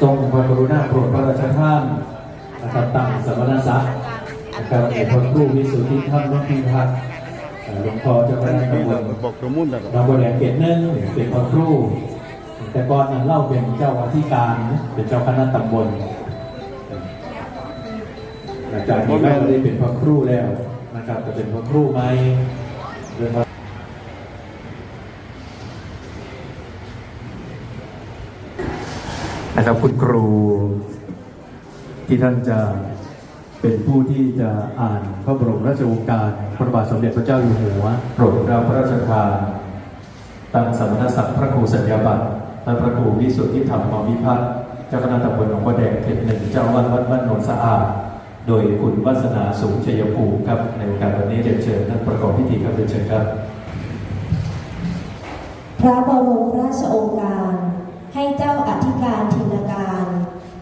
ทรงพระกรุณาโปรดพระราชทานนะครับตั้งสมณศักดิ์นะครับในพระครูวิสุทธิธรรมนพิพัฒน์เอ่อหลวงพ่อเจ้าคณะตำบลบอกตัวมุ่นแล้วบางบเวณเกตหนึ่งเป็นพระครู แต่ก่อนนั้นเล่าเป็นเจ้าอธิการเป็นเจ้าคณะตำบลหลังจากนี้ก็ได้เป็นพระครูแล้วนะครับจะเป็นพระครูไหมเรื่อง นะครับคุณครู ที่ท่านจะเป็นผู้ที่จะอ่านพระบรมราชโองการพระบาทสมเด็จพระเจ้าอยู่หัวโปรดเกล้าพระราชทานตังสมณศักดิ์พระครูสัญญาบัตรและพระครูวิสุทธิธรรมวิพัฒน์เจ้าคณะตำบลหนองบัวแดงเขตหนึ่งเจ้าวาดวัดบ้านโนนสะอาด โดยคุณวัฒนาสูงชัยภูมิครับในโอกาสวันนี้เรียนเชิญท่านประกอบพิธีครับเรียนเชิญครับ พระบรมราชโองการให้เจ้าอธิ การธินการ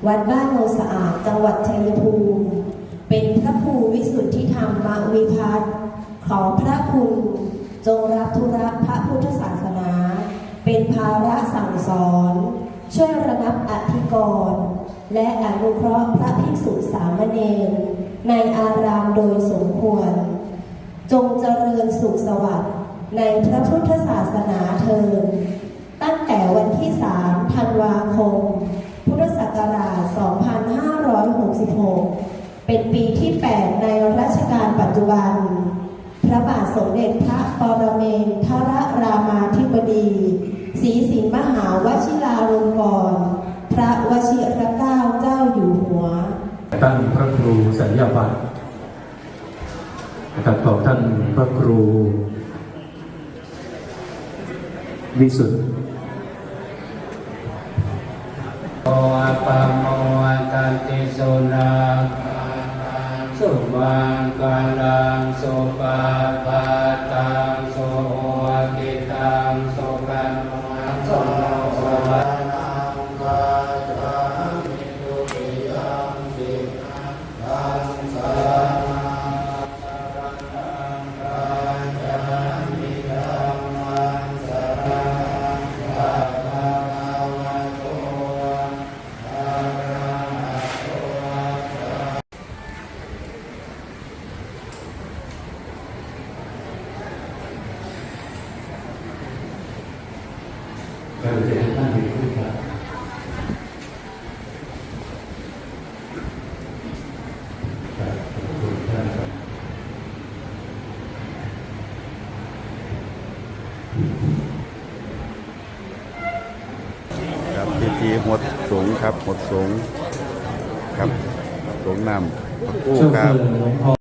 วัดบ้านโนสะอาดจังหวัดชัยภูมิ เป็นพระครูวิสุทธิธรรมมวิพัฒน์ขอพระคุณจงรับธุระพระพุทธศาสนา เป็นภาระสั่งสอน ช่วยระงับอธิกรณ์และอนุเคราะห์พระภิกษุสามเณรในอารามโดยสมควร จงเจริญสุขสวัสดิ์ในพระพุทธศาสนาเทิน 2566 เป็นปีที่ 8 ในรัชกาลปัจจุบัน พระบาทสมเด็จพระปรเมนทรรามาธิบดีศรีสินมหาวชิราลงกรณ์พระวชิรเกล้าเจ้าอยู่หัว ตั้งพระครูสัญญาบัตรนะครับของท่านพระครู วิสุทธิ์โอปะ โซนติสุนังสุมังกาลังสุปา ก็จะให้ท่านอยู่คู่ครับครับขอบคุณท่านครับครับพิธีหดสงฆ์ครับหดสงฆ์ครับสงฆ์นำพระกู้ช่วงครับ